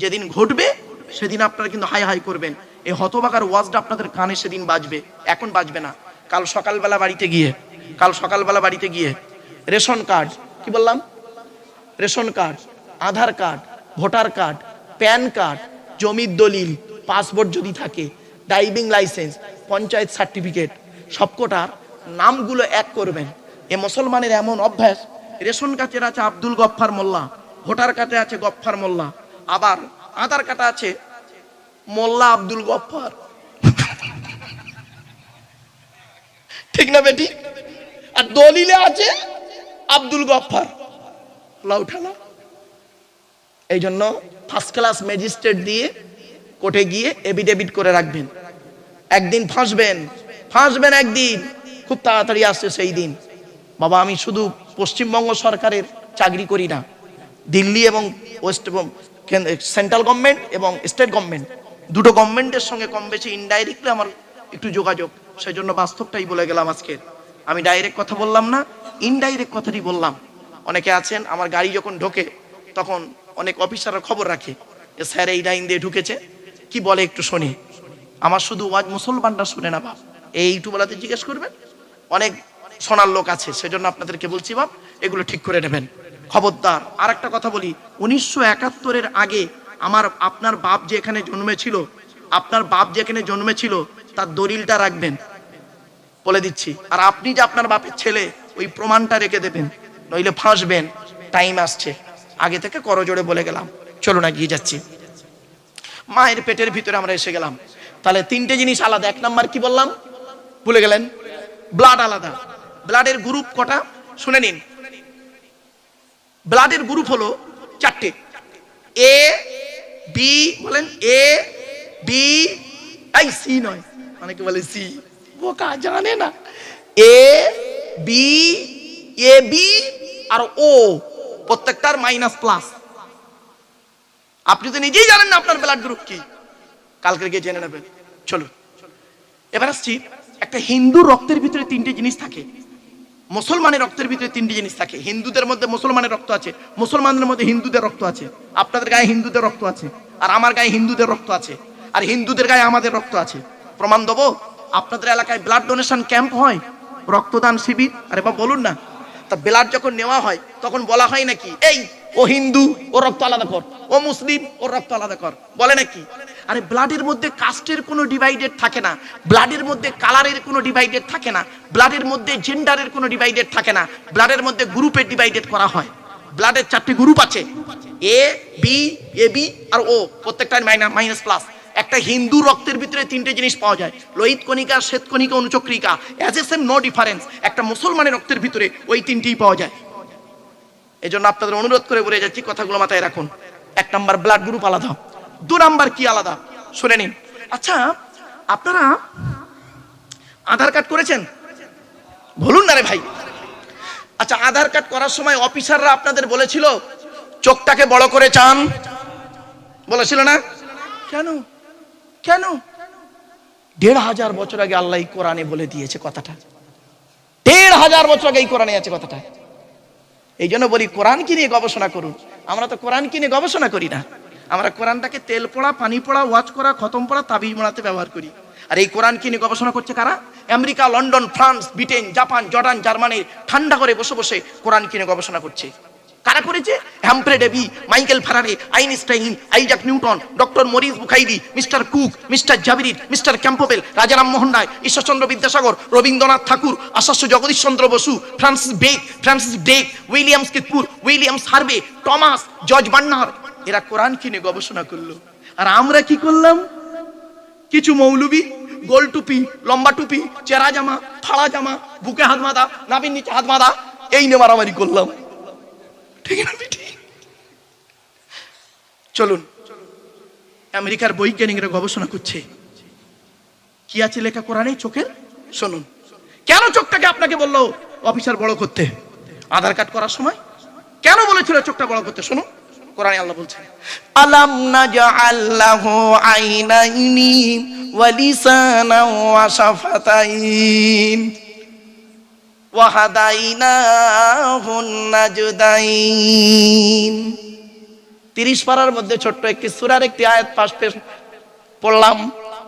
যেদিন ঘটবে, সেদিন আপনারা কিন্তু হাই হাই করবেন। এই হতবাকার ওয়াজটা আপনাদের কানে সেদিন বাজবে, এখন বাজবে না। কাল সকালবেলা বাড়িতে গিয়ে, কাল সকালবেলা বাড়িতে গিয়ে, রেশন কার্ড, কি বললাম? Ration card, Aadhaar card, voter card, PAN card, জমির দলিল, পাসপোর্ট যদি থাকে, ড্রাইভিং লাইসেন্স, পঞ্চায়েত সার্টিফিকেট, সবকটার নামগুলো এক করবেন। এ মুসলমানের এমন অভ্যাস, রেশন কার্ডের আছে আব্দুল গফফার মোল্লা, ভোটার কার্ডে আছে গফফার মোল্লা। আবার আধার কার্ডে আছে, মোল্লা আব্দুল গফফার। ঠিক না বেটি? আর দলিলে আছে আব্দুল গফফার। লাউ ঠালা এই জন্য ফার্স্ট ক্লাস ম্যাজিস্ট্রেট দিয়ে কোর্টে গিয়ে এভিডেভিট করে রাখবেন। একদিন ফাঁসবেন ফাঁসবেন একদিন। খুব তাড়াতাড়ি আসছে সেই দিন। বাবা, আমি শুধু পশ্চিমবঙ্গ সরকারের চাকরি করি না, দিল্লি এবং ওয়েস্ট সেন্ট্রাল গভর্নমেন্ট এবং স্টেট গভর্নমেন্ট দুটো গভর্নমেন্টের সঙ্গে কম বেশি ইনডাইরেক্টলি আমার একটু যোগাযোগ সেই জন্য বাস্তবটাই বলে গেলাম আজকে। আমি ডাইরেক্ট কথা বললাম না ইনডাইরেক্ট কথাটি বললাম। অনেকে আছেন, আমার গাড়ি যখন ঢোকে, তখন অনেক অফিসাররা খবর রাখে যে, স্যার, এই লাইন দিয়ে ঢুকেছে। কি বলে একটু শুনি। আমার শুধু ওয়াজ মুসলমানরা শুনে না, বাপ। এই ইউটিউবওয়ালাতে জিজ্ঞেস করবেন, অনেক শোনার লোক আছে, সেজন্য আপনাদেরকে বলছি, বাপ, এগুলো ঠিক করে নেবেন। খবরদার। আর একটা কথা বলি, উনিশশো একাত্তরের আগে আমার, আপনার বাপ যে এখানে জন্মেছিল, আপনার বাপ যেখানে জন্মেছিল, তার দলিলটা রাখবেন। বলে দিচ্ছি। আর আপনি যে আপনার বাপের ছেলে, ওই প্রমাণটা রেখে দেবেন। নইলে ফাঁসবেন। টাইম আসছে। আগে থেকে করজোড়ে বলে গেলাম। চলো না গিয়ে যাচ্ছি। মায়ের পেটের ভিতরে আমরা এসে গেলাম। তাহলে তিনটে জিনিস আলাদা। এক নাম্বার কি বললাম? ভুলে গেলেন? ব্লাড আলাদা। ব্লাডের গ্রুপ কটা? শুনে নিন। ব্লাডের গ্রুপ হলো চারটে। এ বি বলেন এ বি এই সি নয়। অনেকে বলে সি বোকা, জানে না। এ বি এ বি আর ও প্রত্যেকটার মাইনাস প্লাস আপনি তো নিজেই জানেন না আপনার ব্লাড গ্রুপ কি, কালকে গিয়ে জেনে নেবেন। চলো এবার আসছি, একটা হিন্দু রক্তের ভিতরে তিনটে জিনিস থাকে। মুসলমানের রক্তের ভিতরে তিনটি জিনিস থাকে। হিন্দুদের মধ্যে মুসলমানের রক্ত আছে, মুসলমানদের মধ্যে হিন্দুদের রক্ত আছে। আপনাদের গায়ে হিন্দুদের রক্ত আছে, আর আমার গায়ে হিন্দুদের রক্ত আছে, আর হিন্দুদের গায়ে আমাদের রক্ত আছে। প্রমাণ দেবো, আপনাদের এলাকায় ব্লাড ডোনেশন ক্যাম্প হয়, রক্তদান শিবির, আরে বা বলুন না। তা ব্লাড যখন নেওয়া হয়, তখন বলা হয় নাকি, এই ও হিন্দু, ও রক্ত আলাদা কর। ও মুসলিম, ও রক্ত আলাদা কর। বলে নাকি? আরে ব্লাডের মধ্যে কাস্টের কোনো ডিভাইডেড থাকে না। ব্লাডের মধ্যে কালারের কোনো ডিভাইডেড থাকে না। ব্লাডের মধ্যে জেন্ডারের কোনো ডিভাইডেড থাকে না। ব্লাডের মধ্যে গ্রুপে ডিভাইডেড করা হয়। ব্লাডের চারটি গ্রুপ আছে। এ বি এ বি আর ও প্রত্যেকটার মাইনাস প্লাস একটা হিন্দু রক্তের ভিতরে তিনটে জিনিস পাওয়া যায়। লোহিত কণিকা, শ্বেত কণিকা, অনুচক্রিকা। As a same no difference একটা মুসলমানের রক্তের ভিতরে ওই তিনটেই পাওয়া যায়। এই জন্য আপনাদের অনুরোধ করে বলে যাচ্ছি, কথাগুলো মাথায় রাখুন। এক নাম্বার ব্লাড গ্রুপ আলাদা। দু নাম্বার কি আলাদা? শুনে নিন। আচ্ছা আপনারা আধার কার্ড করেছেন? বলুন না রে ভাই। আচ্ছা আধার কার্ড করার সময় অফিসাররা আপনাদের বলেছিল, চোখটাকে বড় করে চান। বলেছিল না? কেন? কেন? দেড় হাজার বছর আগে আল্লাহ কোরআনে বলে দিয়েছে কথাটা। দেড় হাজার বছর আগে এই কোরআনে আছে কথাটা। এই জন্য বলি কোরআন কি নিয়ে গবেষণা করুন। আমরা তো কোরআন কি নিয়ে গবেষণা করি না। আমরা কোরআনটাকে তেল পড়া, পানি পড়া ওয়াচ করা, খতম পড়া, তাবিজ মোড়াতে ব্যবহার করি। আর এই কোরআন নিয়ে গবেষণা করছে কারা? America, London, France, Britain, Japan, Jordan, Germany, ঠান্ডা করে বসে বসে কোরআন কিনে গবেষণা করছে। কারা করেছে? Humphry Davy, Michael Faraday, Einstein, Isaac Newton, doctor Maurice Bucaille, mister Cook, mister জাবিরিট mister Campbell Rajaram Mohan Roy, Ishwarchandra Vidyasagar, Rabindranath ঠাকুর আশাস্য Jagadish Chandra Bose, Francis Beck, Francis Drake, Williams কিতপুর, Williams Harvey, Thomas, George Banner এরা কোরআন কিনে গবেষণা করল। আর আমরা কি করলাম? কিছু মৌলবি, গোল টুপি, লম্বা টুপি, চেরা জামা ফাড়া জামা, বুকে হাত বাঁধা নাবির নিচে হাত বাঁধা, এই নিয়ে মারামারি করলাম। ঠিক না চলুন, আমেরিকার বৈজ্ঞানিকরা গবেষণা করছে। কি আছে লেখা কোরআনে চোখের? শুনুন। কেন চোখটাকে আপনাকে বলল অফিসার বড় করতে? আধার কার্ড করার সময়? কেন বলেছিল চোখটা বড় করতে? শুনুন। কোরআনে আল্লাহ বলছেন, আলাম নাজআল্লাহ আইনাইনি ওয়া লিসানাও ওয়া শাফাতাইন। তিরিশ পারার মধ্যে ছোট্ট একটি সুরার একটি আয়াত পেশ পড়লাম।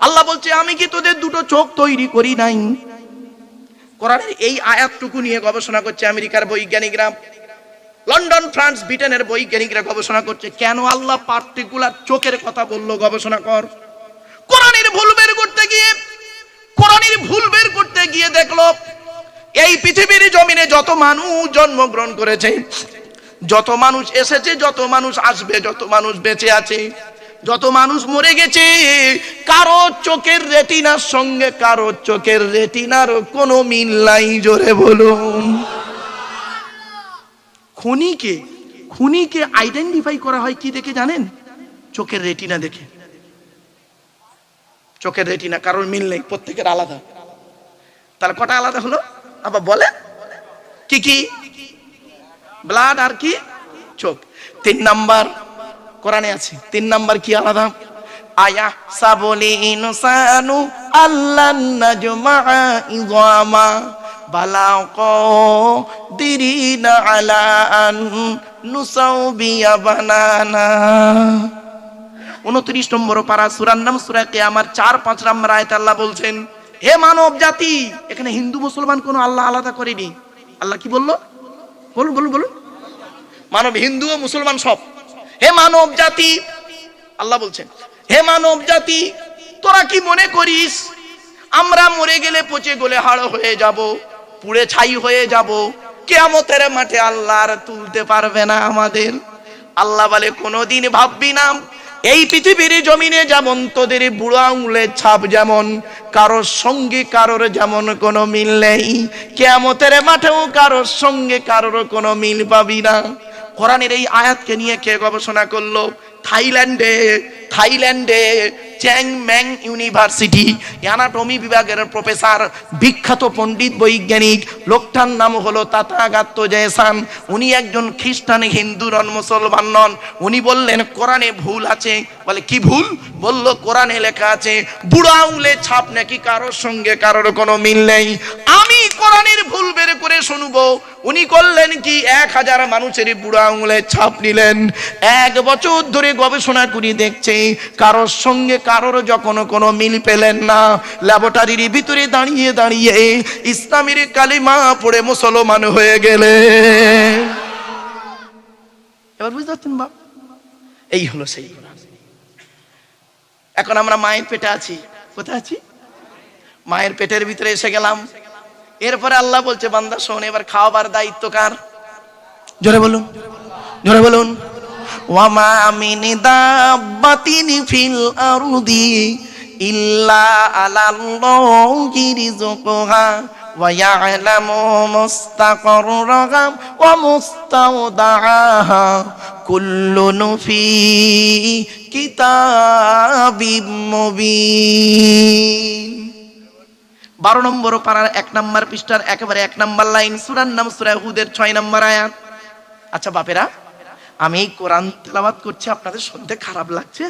আল্লাহ বলছে, আমি কি তোদের দুটো চোখ তৈরি করি নাই? কোরআনের এই আয়াতটুকু নিয়ে গবেষণা করছে আমেরিকার বৈজ্ঞানিকরা। লন্ডন, ফ্রান্স, ব্রিটেনের বৈজ্ঞানিকরা গবেষণা করছে, কেন আল্লাহ পার্টিকুলার চোখের কথা বলল? গবেষণা কর। কোরআনের ভুল বের করতে গিয়ে, কোরআনের ভুল বের করতে গিয়ে দেখল এই পৃথিবীর জমিনে যত মানুষ জন্মগ্রহণ করেছে, যত মানুষ এসেছে, যত মানুষ আসবে, যত মানুষ বেঁচে আছে, যত মানুষ মরে গেছে, কারও চোখের রেটিনার সঙ্গে, কারও চোখের রেটিনার কোনো মিল নাই, জোরে বলুন। খুনিকে খুনিকে আইডেন্টিফাই করা হয় কি দেখে জানেন? চোখের রেটিনা দেখে। চোখের রেটিনা, কারোর মিল নেই, প্রত্যেকের আলাদা। তাহলে কটা আলাদা হলো? আবার বলে? কি কি? ব্লাড আর কি? চোখ তিন নাম্বার কোরআনে আছে। তিন নাম্বার কি আলাদা? আয়া বানানা। উনত্রিশ নম্বর পারা সুরার নাম সুরাকে আমার চার পাঁচ নম্বর আয়ত আল্লাহ বলছেন হে মানব জাতি, এখানে হিন্দু, মুসলমান কোনো আল্লাহ আলাদা করেনি। আল্লাহ কি বলল? বলুন বলুন বলুন। মানব হিন্দু ও মুসলমান সব। হে মানব জাতি, আল্লাহ বলছেন, হে মানব জাতি, তোরা কি মনে করিস? আমরা মরে গেলে পচে গলে হাড় হয়ে যাব, পুড়ে ছাই হয়ে যাব। কেয়ামতের মাঠে আল্লাহ আর তুলতে পারবে না আমাদের। আল্লাহ বলে, কোনোদিন ভাববি না এই পৃথিবীর জমিনে যেমন তোদের বুড়ো আঙুলের ছাপ যেমন, কারোর সঙ্গে কারোর যেমন কোনো মিল নেই। কেয়ামতের মাঠেও কারোর সঙ্গে কারোর কোনো মিল পাবি না। কোরআনের এই আয়াতকে নিয়ে কে গবেষণা করল? থাইল্যান্ডে থাইল্যান্ডে চ্যাং ম্যাং ইউনিভার্সিটি অ্যানাটমি বিভাগের প্রফেসর, বিখ্যাত পণ্ডিত বৈজ্ঞানিক, লোকটার নাম হলো তাতাগাত্ত জয়সান। উনি একজন খ্রিস্টান হিন্দু রন মুসলমান নন উনি বললেন, কোরআনে ভুল আছে বলে, কি ভুল? বলল, কোরআনে লেখা আছে, বুড়ো আঙুলের ছাপ নাকি কারোর সঙ্গে কারোর কোনো মিল নেই। আমি কোরআনের ভুল বের করে শুনব। উনি করলেন কি? এক হাজার মানুষের বুড়ো আঙুলের ছাপ নিলেন। এক বছর ধরে গবেষণা করে দেখছে, কারোর সঙ্গে কারোর যখন কোনো মিল পেলেন না। ল্যাবরেটরির ভিতরে দাঁড়িয়ে দাঁড়িয়ে ইসলামের কালিমা পড়ে মুসলমান হয়ে গেলে। এবার বুঝতে পারছেন বাপ? এই হলো সেই। এখন আমরা মায়ের পেটে আছি। কোথায় আছি? মায়ের পেটের ভিতরে এসে গেলাম। এরপরে আল্লাহ বলছে, বান্দা, শোন, এবার খাওয়াবার দায়িত্ব কার? জোরে বলুন। জোরে বলুন। ওয়ামা আমিনি আরুদি ইল্লা মুস্তাকাররাহা ওয়া মুস্তাওদাআহা কুল্লুন ফি কিতাবিম মুবিন বারো নম্বর পাড়ার এক নম্বর পৃষ্ঠার একেবারে এক নম্বর লাইন সুরার নাম সুরা হুদের ছয় নম্বর আয়াত। আচ্ছা বাপেরা, আমি এই কোরআন তেলাবাত করছি, আপনাদের শুনতে খারাপ লাগছে?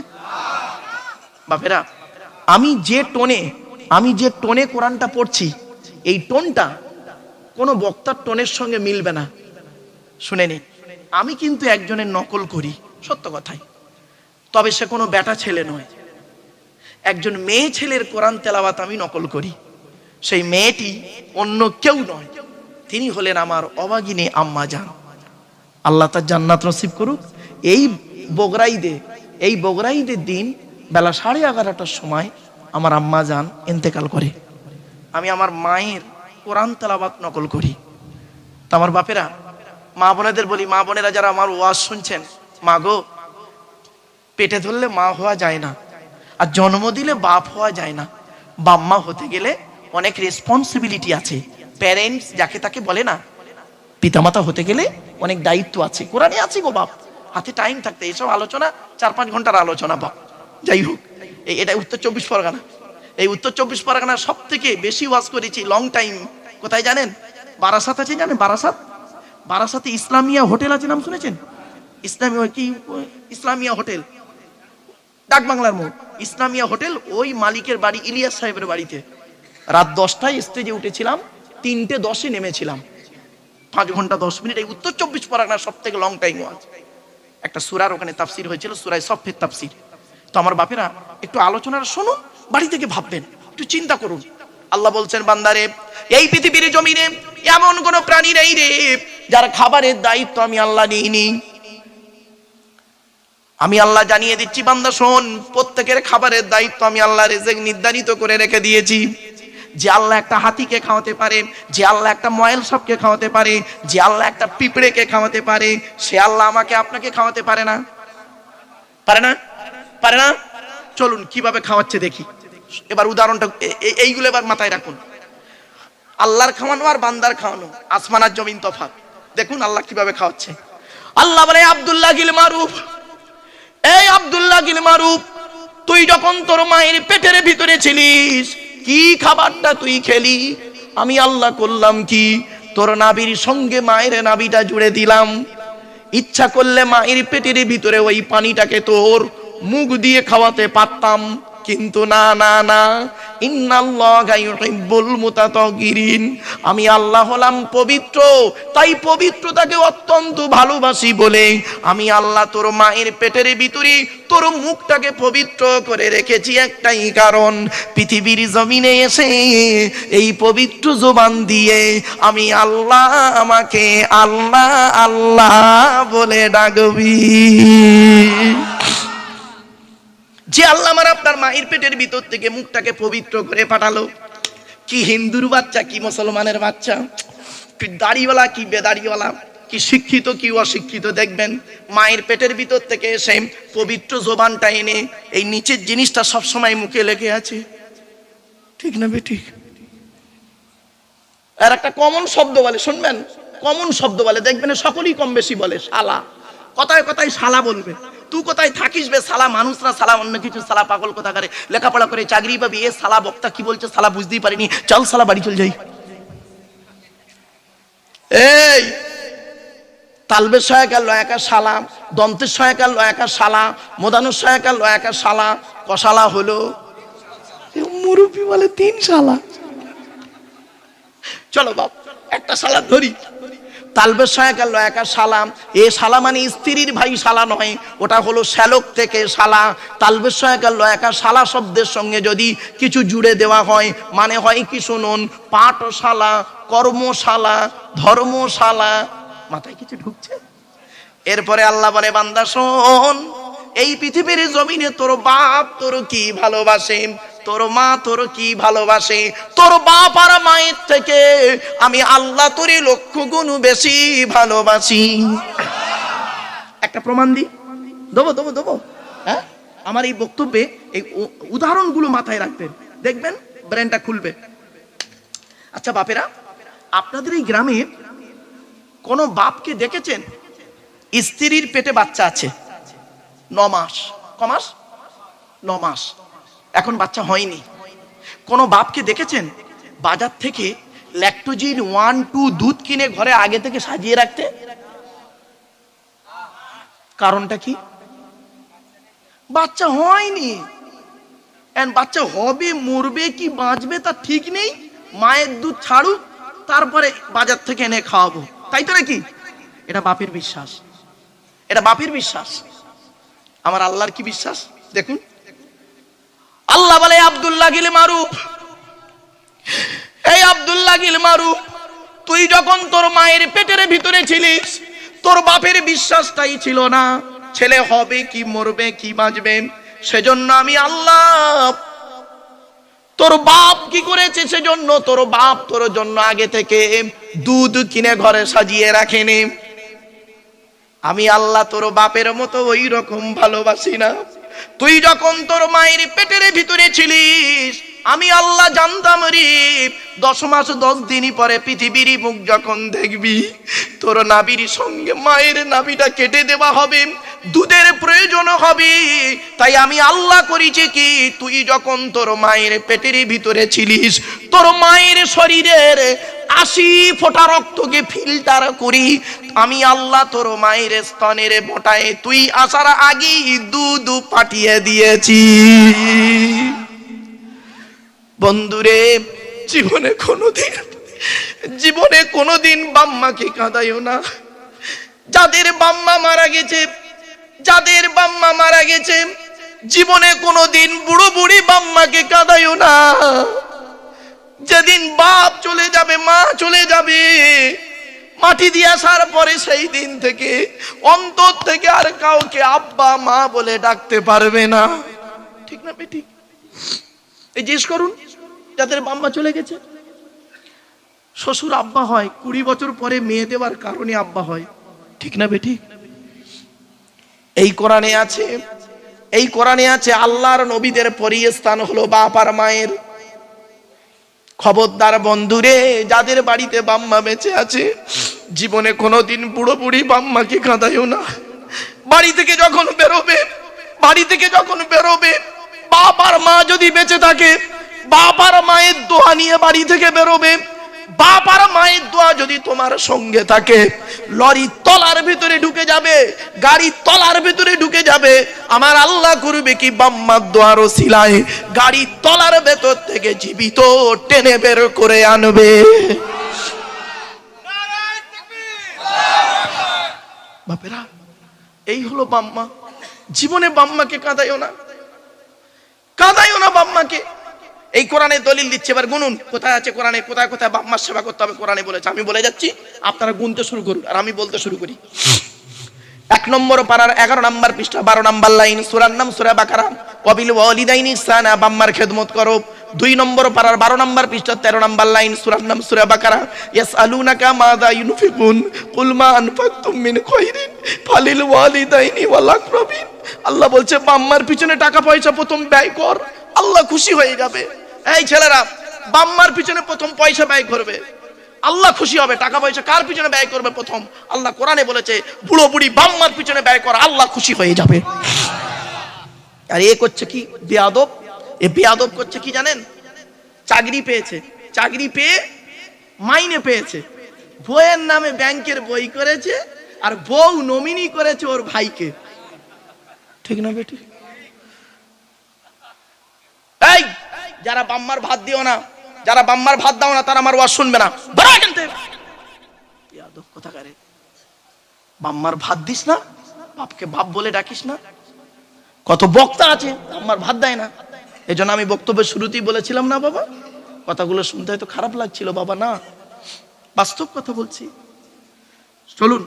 বাপেরা, আমি যে টোনে, আমি যে টোনে কোরআনটা পড়ছি এই টোনটা কোনো বক্তার টোনের সঙ্গে মিলবে না। শুনে নিন, আমি কিন্তু একজনের নকল করি, সত্য কথাই। তবে সে কোনো বেটা ছেলে নয়। একজন মেয়ে ছেলের কোরআন তেলাওয়াত আমি নকল করি। সেই মেয়েটি অন্য কেউ নয়, তিনি হলেন আমার অবাগিনী আম্মা যান আল্লাহ তার জান্নাত নসিব করুক। এই বগরাইদে, এই বগরাইদের দিন বেলা সাড়ে এগারোটার সময় আমার আম্মা যান ইন্তেকাল করে। আমি আমার মায়ের কোরআন তেলাবাত নকল করি। তা আমার বাপেরা, মা বোনেদের বলি, মা বোনেরা যারা আমার ওয়াজ শুনছেন, মা গো, পেটে ধরলে মা হওয়া যায় না, আর জন্ম দিলে বাপ হওয়া যায় না। বাম্মা হতে গেলে অনেক রেসপন্সিবিলিটি আছে। প্যারেন্টস যাকে তাকে বলে না, পিতামাতা হতে গেলে অনেক দায়িত্ব আছে। কোরআনে আছে গো বাপ, হাতে টাইম থাকতে। এইসব আলোচনা, চার পাঁচ ঘণ্টার আলোচনা বাপ। যাই হোক এটা উত্তর চব্বিশ পরগনা। এই উত্তর চব্বিশ পরগনা সব থেকে বেশি ওয়াজ করেছি লং টাইম কোথায় জানেন? বারাসাত আছে, জানেন বারাসাত? বারাসাতে ইসলামিয়া হোটেল আছে, নাম শুনেছেন? ইসলামিয়া কি, ইসলামিয়া হোটেল? ডাক বাংলার মোড়। ইসলামিয়া হোটেল, ওই মালিকের বাড়ি, ইলিয়াস সাহেবের বাড়িতে। রাত দশটায় স্টেজে উঠেছিলাম, তিনটে দশে নেমেছিলাম। পাঁচ ঘণ্টা দশ মিনিট, এই উত্তর চব্বিশ পরগনার সব থেকে লং টাইম ওয়াজ। একটা সুরার ওখানে তাফসির হয়েছিল, সুরায় সফের তাফসির। তো আমার বাপেরা, একটু আলোচনার শুনুন বাড়ি থেকে ভাববেন, একটু চিন্তা করুন। আল্লাহ বলছেন, বান্দারে, এই পৃথিবীর জমিনে এমন কোন প্রাণী নেই রে, যার খাবারের দায়িত্ব আমি আল্লাহ নিইনি। আমি আল্লাহ জানিয়ে দিচ্ছি, বান্দা, শোন, প্রত্যেকের খাবারের দায়িত্ব আমি আল্লাহ রেজেক নির্ধারিত করে রেখে দিয়েছি। যে আল্লাহ একটা হাতিকে খাওয়াতে পারে, যে আল্লাহ একটা ময়েল সবকে খাওয়াতে পারে, যে আল্লাহ একটা পিঁপড়েকে খাওয়াতে পারে, সে আল্লাহ আমাকে আপনাকে খাওয়াতে পারে না। পারে না? পারে না? চলুন, কীভাবে খাওয়াচ্ছে দেখি। এবার উদাহরণটা এইগুলো এবার মাথায় রাখুন। আল্লাহর খাওয়ানো আর বান্দার খাওয়ানো, আসমান আর জমিন তফাৎ। দেখুন আল্লাহ কীভাবে খাওয়াচ্ছে। আল্লাহ বলে আব্দুল্লাহ গিল মারুফ এই আব্দুল্লাহ গিল মারুফ, তুই যখন তোর মায়ের পেটের ভিতরে ছিলিস, কি খাবারটা তুই খেলি? আমি আল্লাহ করলাম কি? তোর নাবির সঙ্গে মায়ের নাবিটা জুড়ে দিলাম। ইচ্ছা করলে মায়ের পেটের ভিতরে ওই পানিটাকে তোর মুখ দিয়ে খাওয়াতে পারতাম। কিন্তু না না না। আমি আল্লাহ হলাম পবিত্র, তাই পবিত্রতাকে অত্যন্ত ভালোবাসি বলে আমি আল্লাহ তোর মায়ের পেটের ভিতরে তোর মুখটাকে পবিত্র করে রেখেছি একটাই কারণ, পৃথিবীর জমিনে এসে এই পবিত্র জবান দিয়ে আমি আল্লাহ আমাকে আল্লাহ আল্লাহ বলে ডাকবি। যে আল্লাহ আমার আপনার মায়ের পেটের ভিতর থেকে মুখটাকে পবিত্র করে পাঠালো। কি হিন্দুর বাচ্চা, কি মুসলমানের বাচ্চা, কি দাড়িওয়ালা, কি বেদাড়িওয়ালা, কি শিক্ষিত, কি অশিক্ষিত, দেখবেন মায়ের পেটের ভিতর থেকে এসে পবিত্র জোবানটা এনে এই নিচের জিনিসটা সবসময় মুখে লেগে আছে। ঠিক না বে ঠিক আর একটা কমন শব্দ বলে, শুনবেন? কমন শব্দ বলে, দেখবেন সকলেই কম বেশি বলে, শালা। কথায় কথায় শালা বলবে। তুই কোথায় থাকিস বে সালা মানুষরা সালা অন্য কিছু সালা পাগল কথা করে লেখাপড়া করে চাকরি পাবি এ সালা বক্তা কি বলছে সালা বুঝতেই পারিনি চল সালা বাড়ি চল যাই এই তালবের সহায়কার লয়াকা শালা দন্তের সহায়কার লয়াকা শালা মোদানোর সহায়কার লয়াকা শালা কশালা হলো মুরব্বী বলে তিন শালা চলো বাপ একটা শালা ধরি তালবের সহায়কার লয়াকা শালা এ শালা মানে স্ত্রীর ভাই শালা নয়, ওটা হলো শ্যালক থেকে শালা তালবের সহায়কার লয়াকা শালা শব্দের সঙ্গে যদি কিছু জুড়ে দেওয়া হয় মানে হয় কি শুনুন? পাঠশালা, কর্মশালা, ধর্মশালা। মাথায় কিছু ঢুকছে? এরপরে আল্লাহ বলে, বান্দা শোন, এই পৃথিবীর জমিনে তোর বাপ তোর কি ভালোবাসে তোর মা তোর কি ভালোবাসে? তোর বাপ আর মায়ের থেকে আমি আল্লাহ তোরই লক্ষ গুণ বেশি ভালোবাসি। একটা প্রমাণ দি। দেবো দেবো দেবো। হ্যাঁ? আমার এই বক্তব্যে এই উদাহরণগুলো মাথায় রাখবেন। দেখবেন ব্রেনটা খুলবে। আচ্ছা বাপেরা, আপনাদের এই গ্রামে কোনো বাপকে দেখেছেন? স্ত্রীর পেটে বাচ্চা আছে। ন মাস। ক মাস? ন মাস। এখন বাচ্চা হয়নি। কোনো বাপকে দেখেছেন? বাজার থেকে ল্যাক্টোজিন ওয়ান টু দুধ কিনে ঘরে আগে থেকে সাজিয়ে রাখতে? কারণটা কি? বাচ্চা হয়নি। বাচ্চা হবে, মরবে কি বাঁচবে তা ঠিক নেই। মায়ের দুধ ছাড়ুক, তারপরে বাজার থেকে এনে খাওয়াবো। তাই তো নাকি? এটা বাপের বিশ্বাস। এটা বাপের বিশ্বাস। আমার আল্লাহর কি বিশ্বাস? দেখুন। আল্লাহ বলে আব্দুল্লাহ গিল মারুফ। এই আব্দুল্লাহ গিল মারুফ, তুই যখন তোর মায়ের পেটের ভিতরে ছিলিস, তোর বাপের বিশ্বাসটাই ছিল না, ছেলে হবে কি মরবে, কি বাঁচবে। সেজন্য আমি আল্লাহ, তোর বাপ কি করেছে? সেজন্য তোর বাপ তোর জন্য আগে থেকে দুধ কিনে ঘরে সাজিয়ে রাখেনি। আমি আল্লাহ তোর বাপের মতো ওই রকম ভালোবাসি না। তুই যখন তোর মায়ের পেটের ভিতরে ছিলিস, আমি আল্লাহ জানতাম রে, দশ মাস দশ দিন পরে পৃথিবীর মুখ যখন দেখবি, তোর নাবির সঙ্গে মায়ের নাবিটা কেটে দেওয়া হবে। দুধের প্রয়োজন হবে। তাই আমি আল্লাহ করেছি কি, তুই যখন তোর মায়ের পেটের ভিতরে ছিলিস, তোর মায়ের শরীরের আশি ফোঁটা রক্তকে ফিল্টার করি। আমি আল্লাহ তোর মায়ের স্তনের মোটায় তুই আসার আগেই দুধ পাঠিয়ে দিয়েছি। বন্ধুরে, জীবনে কোনোদিন জীবনে কোনোদিন বাম্মাকে কাঁদাইও না। যাদের বাম্মা মারা গেছে যাদের বাম্মা মারা গেছে, জীবনে কোনোদিন বুড়ো বুড়ি বাম্মাকে কাঁদাইও না। যেদিন বাপ চলে যাবে, মা চলে যাবে, মাটি দিয়ে আসার পরে সেই দিন থেকে, অন্তর থেকে আর কাউকে আব্বা, মা বলে ডাকতে পারবে না। ঠিক না বেটি? এই জিজ্ঞেস করুন, যাদের বাম্মা চলে গেছে। শ্বশুর আব্বা হয়, কুড়ি বছর পরে মেয়ে দেওয়ার কারণে আব্বা হয়। ঠিক না বেটি? এই কোরআনে আছে, এই কোরআনে আছে আল্লাহর নবীদের পরিয়ে স্থান হলো বাপ আর মায়ের। খবরদার বন্ধুরে, যাদের বাড়িতে বাম্মা বেঁচে আছে, জীবনে কোনোদিন বুড়ো বুড়ি বাম্মাকে কাঁদাইও না। বাড়ি থেকে যখন বেরোবে, বাড়ি থেকে যখন বেরোবে বাপ আর মা যদি বেঁচে থাকে বাপ আর মায়ের দোয়া নিয়ে বাড়ি থেকে বেরোবে বাপ আর মায়ের দোয়া যদি তোমার সঙ্গে থাকে, লরি তলার ভিতরে ঢুকে যাবে, গাড়ি তলার ভিতরে ঢুকে যাবে, আমার আল্লাহ করবে কি বাম্মার দোয়ার সিলাই গাড়ি তলার ভেতর থেকে জীবিত টেনে বের করে আনবে। বাপেরা, এই হলো বাম্মা। জীবনে বাম্মাকে কাঁদাইও না। কাঁদাইও না বাম্মাকে। এই কোরআনে দলিল দিচ্ছে, এবার গুনুন, কোথায় আছে কোরআনে, কোথায় কোথায় বাম্মার সেবা করতে হবে কোরআনে বলেছে। আমি বলে যাচ্ছি, আপনারা গুনতে শুরু করুন, আর আমি বলতে শুরু করি। এক নম্বর পাড়ার এগারো নম্বর পৃষ্ঠা, বারো নম্বর লাইন, সুরার নাম সুরা বাকারা। কবিল ওয়ালিদাইন ইসানা বাম্মার খেদমত করো। দুই নম্বর পাড়ার বারো নম্বর পৃষ্ঠা, তেরো নম্বর লাইন, সুরার নাম সুরা বাকারা। ইয়াস আলুনাকা মাদা ইউনফিকুন, কুল মা আনফাকতুম মিন খায়রিন ফালিল ওয়ালিদাইনি ওয়াল আকরাবিন। আল্লাহ বলছে বাম্মার পিছনে টাকা পয়সা প্রথম ব্যয় কর, আল্লাহ খুশি হয়ে যাবে। এই ছেলেরা, বাম্মার পিছনে প্রথম পয়সা ব্যয় করবে। আল্লাহ খুশি হবে, টাকা পয়সা কার পিছনে ব্যয় করবে প্রথম? আল্লাহ কোরআনে বলেছে, বুড়ো বুড়ি বাম্মার পিছনে ব্যয় করা, আল্লাহ খুশি হয়ে যাবে। আর এ করছে কি? বেয়াদব। এ বেয়াদব করছে কি জানেন? চাকরি পেয়েছে। চাকরি পেয়ে মাইনে পেয়েছে। বইয়ের নামে ব্যাংকের বই করেছে, আর বউ নমিনি করেছে ওর ভাইকে। ঠিক না বেটি এই যারা বাম্মার ভাত দিও না, যারা বাম্মার ভাত দাও না, তারা আমার ওয়াজ শুনবে না। বাম্মার ভাত দিস না, বাপকে বাপ বলে ডাকিস না। কত বক্তা আছে আমার ভাত দেয় না। এই জন্য আমি বক্তব্যের শুরুতেই বলেছিলাম না বাবা, কথাগুলো শুনতে হয়তো খারাপ লাগছিল, বাবা না। বাস্তব কথা বলছি। চলুন।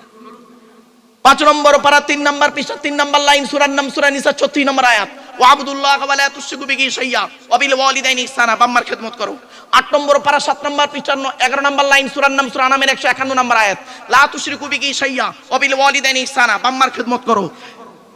পাঁচ নম্বর পারা তিন নম্বর পৃষ্ঠা তিন নম্বর লাইন, সুরার নাম সুরা নিসা ছত্রিশ নম্বর আয়াত। ও আবদুল্লাহ কাবালা তুসিকু বিগি সাইয়া অবিল ওয়ালিদাইন ইহসানা, বাম্মার খেদমত করো। আট নম্বর পারা, সাত নম্বর পৃষ্ঠা ন- এগারো নম্বর লাইন সুরার নাম, সুরা নামের একশো একান্ন নম্বর আয়াত। লা তুশরিকু বিগি সাইয়া অবিল ওয়ালিদাইন ইহসানা, বাম্মার খেদমত করো।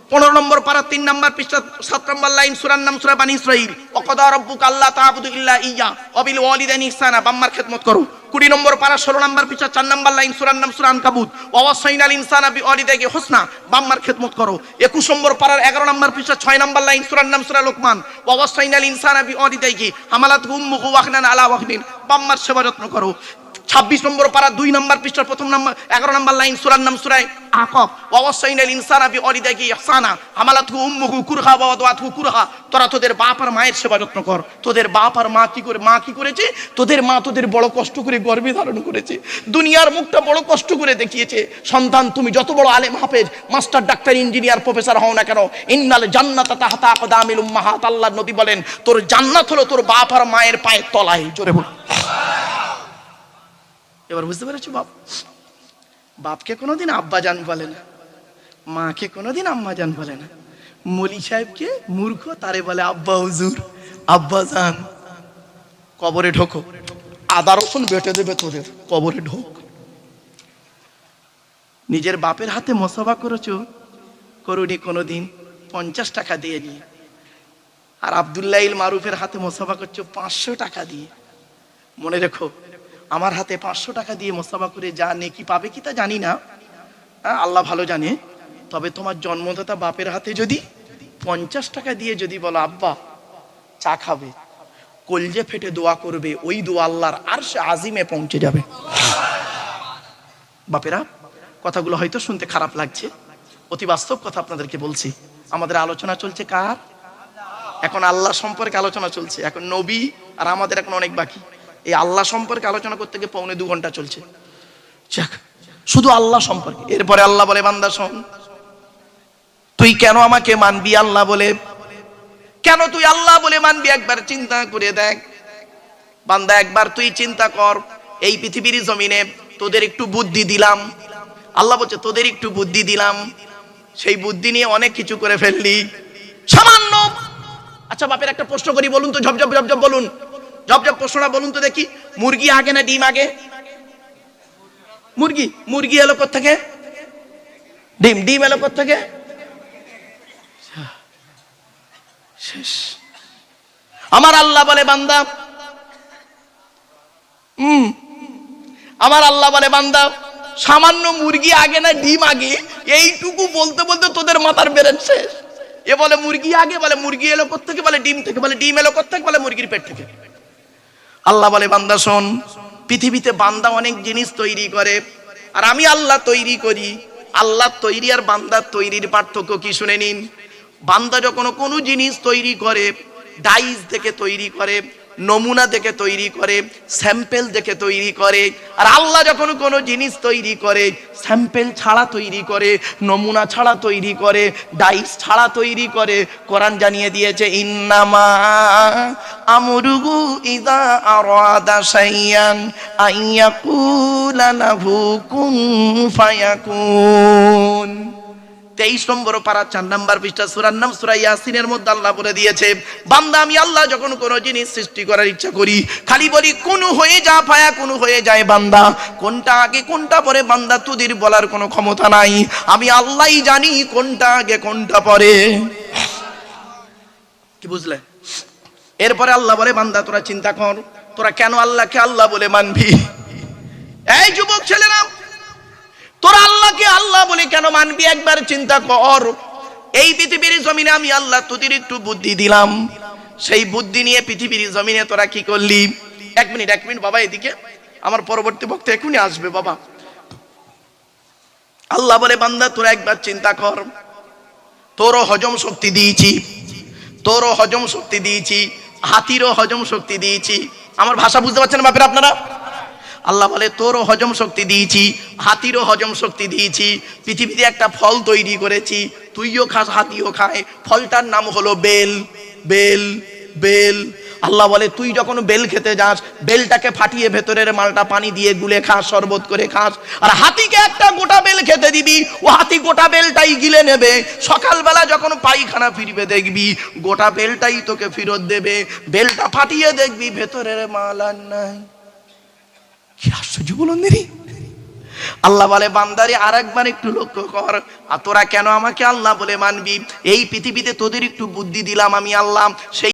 পনেরো নম্বর পারা, তিন নম্বর, পৃষ্ঠা, সাত নম্বর লাইন সুরার নাম, সুরা বানি ইসরাইল অকদা রব্বুক আল্লাহ তাআবুদু ইল্লা ইয়া অবিল ওয়ালিদাইন ইহসানা, বাম্মার খেদমত করো। কুড়ি নম্বর পারা, ষোলো নম্বর পিছা চার নম্বর লাইন সুরান নাম সুরান কাবুত ওয়াসাইনাল ইনসান বি ওয়ালিদাইহি হোসনা, বাম্মার খেদমত করো। একুশ নম্বর পারার, এগারো নম্বর পিছা ছয় নম্বর লাইন সুরান নাম সুরা লোকমান। ওয়াসাইনাল ইনসান বি ওয়ালিদাইহি হামালাত গুম উম্মুহু ওয়াহনান আলা ওয়াহনিন, বাম্মার সেবা যত্ন করো। ছাব্বিশ নম্বর পারা দুই নম্বর পৃষ্ঠার প্রথম নম্বর, এগারো নম্বর লাইন, সুরার নাম ওয়াসাইনাল ইনসানা বি উম্মুহু কুরহা কুরহা। তোরা তোদের বাপ আর মায়ের সেবা যত্ন কর। তোদের বাপ আর মা কি করে, মা কি করেছে? তোদের মা তোদের বড় কষ্ট করে গর্ভে ধারণ করেছে। দুনিয়ার মুখটা বড় কষ্ট করে দেখিয়েছে। সন্তান, তুমি যত বড় আলেম হাফেজ, মাস্টার, ডাক্তার, ইঞ্জিনিয়ার, প্রফেসর হও না কেন, ইন্নাল জান্নাত তাহতা আকদামিল উম্মাহাত আল্লাহর নবী বলেন, তোর জান্নাত হলো তোর বাপ আর মায়ের পায়ের তলায়। জোরে বল এবার বুঝতে পেরেছ বাপ? বাপকে কোনোদিন আব্বা জান বলে না, মাকে কোনোদিন আম্মা জান বলে না। মলি সাহেবকে মূর্খ, তারে বলে আব্বা হুজুর, আব্বা জান। কবরে ঢোকো, আদা রসুন বেটে দেবে তোদের, কবরে ঢোক। নিজের বাপের হাতে মশাবা করেছ, করুনি কোনোদিন, পঞ্চাশ টাকা দিয়ে নিয়ে। আর আবদুল্লাহ মারুফের হাতে মোসাফা করছ পাঁচশো টাকা দিয়ে। মনে রেখো আমার হাতে পাঁচশো টাকা দিয়ে মোসাফা করে যা নেকি পাবে কি তা জানি না। হ্যাঁ, আল্লাহ ভালো জানে। তবে তোমার জন্মদাতা বাপের হাতে যদি পঞ্চাশ টাকা দিয়ে যদি বলো আব্বা চা খাবে কলজে ফেটে দোয়া করবে ওই দোয়া আল্লাহর আর সে আজিমে পৌঁছে যাবে। বাপেরা কথাগুলো হয়তো শুনতে খারাপ লাগছে। অতি বাস্তব কথা আপনাদেরকে বলছি। আমাদের আলোচনা চলছে কার? এখন আল্লাহ সম্পর্কে আলোচনা চলছে। এখন নবী আর আমাদের এখন অনেক বাকি। এই আল্লাহ সম্পর্কে আলোচনা করতে গিয়ে পৌনে দু ঘণ্টা চলছে। যাক, শুধু আল্লাহ সম্পর্কে। এরপরে আল্লাহ বলে, বান্দা, শোন। তুই কেন আমাকে মানবি? আল্লাহ বলে, কেন তুই আল্লাহ বলে মানবি? একবার চিন্তা করে দেখ। বান্দা, একবার তুই চিন্তা কর। এই পৃথিবীর জমিনে তোদের একটু বুদ্ধি দিলাম। আল্লাহ বলছে, তোদের একটু বুদ্ধি দিলাম। সেই বুদ্ধি নিয়ে অনেক কিছু করে ফেললি। সামান্য আচ্ছা বাপের একটা প্রশ্ন করি, বলুন তো ঝপঝপ ঝপঝপ বলুন। ঝপঝপ প্রশ্নটা বলুন তো দেখি। মুরগি আগে না ডিম আগে? মুরগি মুরগি এলো থেকে ডিম ডিম এলো থেকে শেষ। আমার আল্লাহ বলে, বান্দা। হুম আমার আল্লাহ বলে, বান্দা, সামান্য মুরগি আগে না ডিম আগে, এইটুকু বলতে বলতে তোদের মাথার বেরেন শেষ। এ বলে, মুরগি আগে, বলে, মুরগি এলো থেকে বলে, ডিম থেকে। বলে, ডিম এলো থেকে বলে, মুরগির পেট থেকে। আল্লাহ বলে, বান্দা, শোন, পৃথিবীতে বান্দা অনেক জিনিস তৈরি করে, আর আমি আল্লাহ তৈরি করি। আল্লাহ তৈরি আর বান্দার তৈরির পার্থক্য কি শুনে নিন? বান্দা যখন কোনো জিনিস তৈরি করে, ডাইস থেকে তৈরি করে নমুনা দেখে তৈরি করে, স্যাম্পেল দেখে তৈরি করে, আর আল্লাহ যখন কোনো জিনিস তৈরি করে, স্যাম্পেল ছাড়া তৈরি করে, নমুনা ছাড়া তৈরি করে, ডাইস ছাড়া তৈরি করে, কোরআন জানিয়ে দিয়েছে, ইন্নামা আমরুহু ইদা তেইশ নম্বর পারা চার নাম্বার পৃষ্ঠা, সুরার নাম সুরা ইয়াসিনের মধ্যে আল্লাহ বলে দিয়েছে, বান্দা, আমি আল্লাহ যখন কোনো জিনিস সৃষ্টি করার ইচ্ছা করি, খালি বলি, কোন হয়ে যা ফায়া কোন হয়ে যায় বান্দা। কোনটা আগে, কোনটা পরে, বান্দা, তুদির বলার কোনো ক্ষমতা নাই। আমি আল্লাহই জানি কোনটা আগে, কোনটা পরে। কি বুঝলে? এরপরে আল্লাহ বলে, বান্দা, তোরা চিন্তা কর, তোরা কেন আল্লাহকে আল্লাহ বলে মানবি? এই যুবক ছেলেরা তোরা আল্লাহকে আল্লাহ বলে কেন মানবি? একবার চিন্তা কর। এই পৃথিবীর জমিনে আমি আল্লাহ তোদের একটু বুদ্ধি দিলাম। সেই বুদ্ধি নিয়ে পৃথিবীর জমিনে তোরা কি করলি? এক মিনিট এক মিনিট বাবা এদিকে। আমার পরবর্তী বক্তা এখনই আসবে বাবা। আল্লাহ বলে, বান্দা, তোরা একবার চিন্তা কর। তোরও হজম শক্তি দিয়েছি। তোরও হজম শক্তি দিয়েছি। হাতিরও হজম শক্তি দিয়েছি। আমার ভাষা বুঝতে পারছেন বাপের আপনারা? আল্লাহ বলে, তোরও হজম শক্তি দিয়েছি, হাতিরও হজম শক্তি দিয়েছি, পৃথিবীতে একটা ফল তৈরি করেছি, তুইও খাস হাতিও খায়, ফলটার নাম হলো বেল বেল বেল। আল্লাহ বলে, তুই যখন বেল খেতে যাস, বেলটাকে ফাটিয়ে ভেতরের মালটা পানি দিয়ে গুলে খাস, শরবত করে খাস, আর হাতিকে একটা গোটা বেল খেতে দিবি, ও হাতি গোটা বেলটাই গিলে নেবে। সকালবেলা যখন পায়খানা ফিরবে দেখবি, গোটা বেলটাই তোকে ফেরত দেবে। বেলটা ফাটিয়ে দেখবি, ভেতরের মাল আর নাই। কি আশ্চর্য বলুন দিদি। আল্লাহ বলে, বান্দারে আর একবার একটু লক্ষ্য কর। আর তোরা কেন আমাকে আল্লাহ বলে মানবি? এই পৃথিবীতে তোদের একটু বুদ্ধি দিলাম আমি, আল্লাহ। সেই